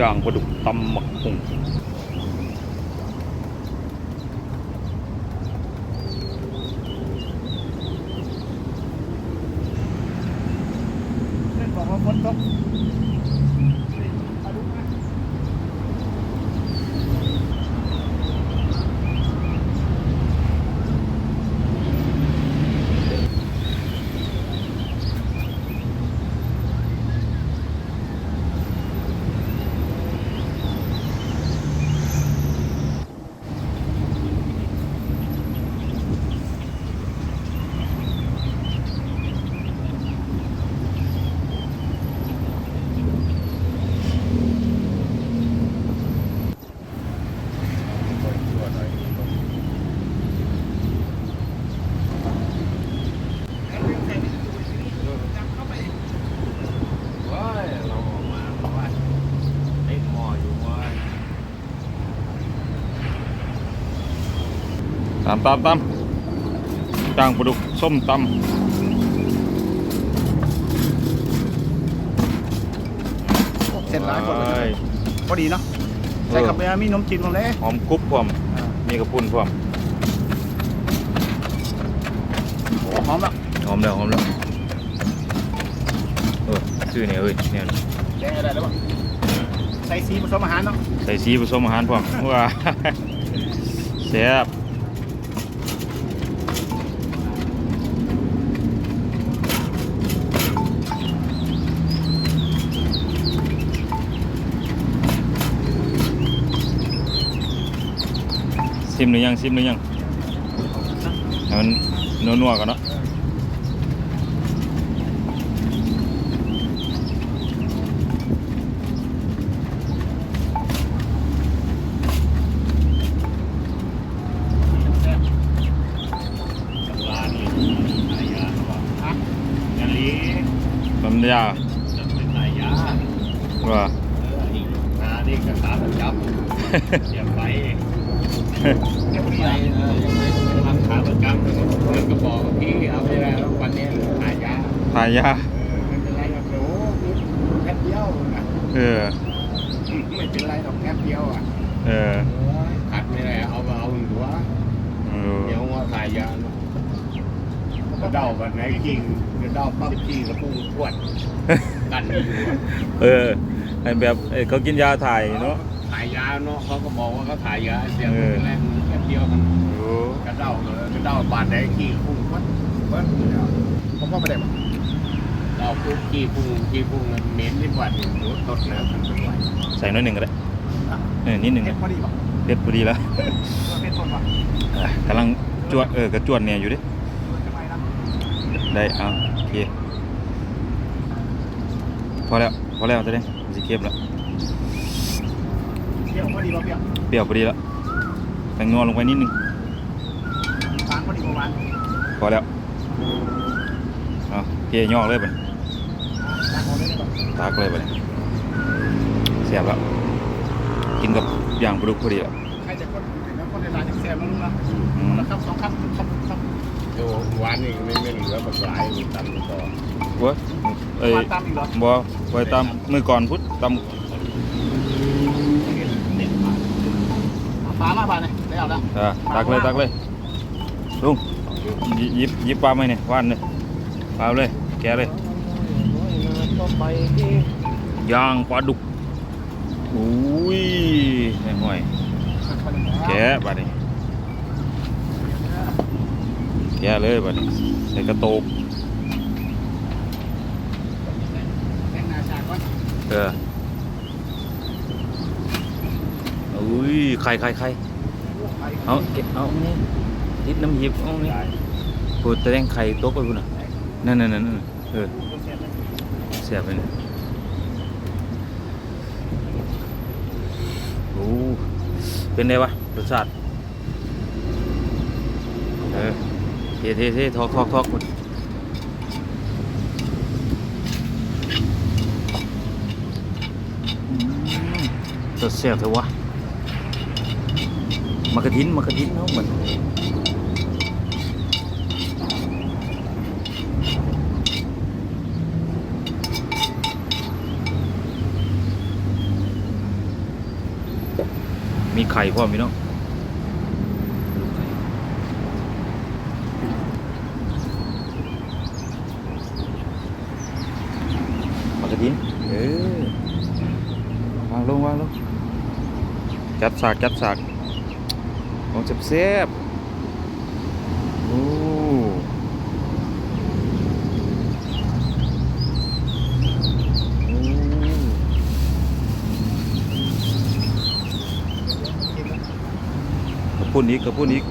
ย่างปลาดุกตำหมักหุ่ง เล่นบอกว่าฝนตก ว้ายเราออกมาเพราะว่าเต็มหม้ออยู่ว้าย ตามตามตามย่างปลาดุกส้มตำเสร็จหลายคนเลว้ายยพอดีเนาะใส่กับไปมีนมจีนผมเลยหอมกรุบพร้อมมีกระปุ่นพร้อมโอ้หอมละหอมแล้วหอมแล้วเออชื่อเนี่ยเอ้ยเนี่ยแดงอะไรแล้วบ้างใส่สีผสมอาหารเนาะใส่สีผสมอาหารพร้อมว้าแซ่บ ซิมหรือยังซิมหรือยังให้มันนัวๆกันเนาะแซ่บร้านนี้ขายยาเขาบอกฮะยาลีลำยาจะเป็นขายยาว่าเอออีกนานี่กระตาประจำอย่าไปเดี๋ยวพอดีไปละเออยัง ไม่ทำขาประจำเลยมันก็บอกว่าพี่เอาไปแล้ววันนี้ขายยาทายยาเออไม่เป็นไรหรอกเดี๋ยวแค่เดียวนะเออไม่เป็นไรหรอกแค่เดียวอะเออขัดไม่ได้เอามาเอาหัวเออเดี๋ยวว่าขายยาเนาะกระเดาแบบไหนจริงกระเดาปั๊บจี้กระปุ้งขวดกันอยู่เออไอแบบเอ้ยเขากินยาถ่ายเนาะ ถ่ายยาเนาะเขาก็บอกว่าเขาถ่ายยาเสียงเออแรกแค่เดียวมันโอ้กระเดาเลยกระเดาบาดแดงขี้พุ่งวัดเบิ้ลผมก็ไม่ได้บอกเราพุ่งขี้พุ่งขี้พุ่งมันเหม็นที่วัดอยู่รถตดนะมันเป็นไหวใส่น้อยหนึ่งก็ได้เออนิดหนึ่งเผ็ดพอดีบอกเด็ดพอดีแล้วเผ็ดสดป่ะอะกำลังจวดเออกระจวดเนี่ยอยู่ดิจะไปนะได้เอาโอเคพอแล้วพอแล้วจะได้มันสิเก็บแล้ว เปรี้ยวพอดีป่ะเปรี้ยวเปรี้ยวพอดีแล้วแตงนัวลงไปนิดนึงฟางพอดีประมาณพอแล้วเอาโอเคย่อเลยไปตักเอาเลยก่อนตักเลยไปเสียบแล้วกินกับย่างปลาดุกพอดีแล้วใครจะคนถึงแล้วคนในร้านยังแซ่บแล้วลุงนะอืมแล้วครับสองครับครับครับโยหวานนี่ไม่ไม่เหลือแบบหลายมันตันต่อเว้ยเอ้ยวางตามอีกเหรอบ่ไว้ตามมือก่อนพุทธตา มเอาปลามาบ้านเลยได้เอาแล้วอ่าตักเลยตักเลยลุงหยิบหยิบหยิบปลาไหมเนี่ยว่านเลยปลาเลย แกะเลยก็ไปที่ย่างปลาดุกอุ้ยแม่ห่วยแกะบัดนี้แกะเลยบัดนี้ใส่กระโตกแข่งนาชาก่อนเออ อุ้ยไข่ไข่ไข่เอาเก็บเอานี่ติดน้ำหยิบเอานี่พูดแต่แดงไข่ตกไปพุ่นน่ะนั่นนั่นนั่นเออเสียบไปนี่โอ้เป็นไงวะรสชาติเออเทเทเททอกทอกทอกเสียบเถอะวะ มากระทินมากระทินเนาะเหมือนมีไข่พร้อมพี่น้องปกตินเออวางลงวางลงจับสากจับสาก ของจับเซฟๆโอ้โอ้พุ่นอีกกระปุ่นอีก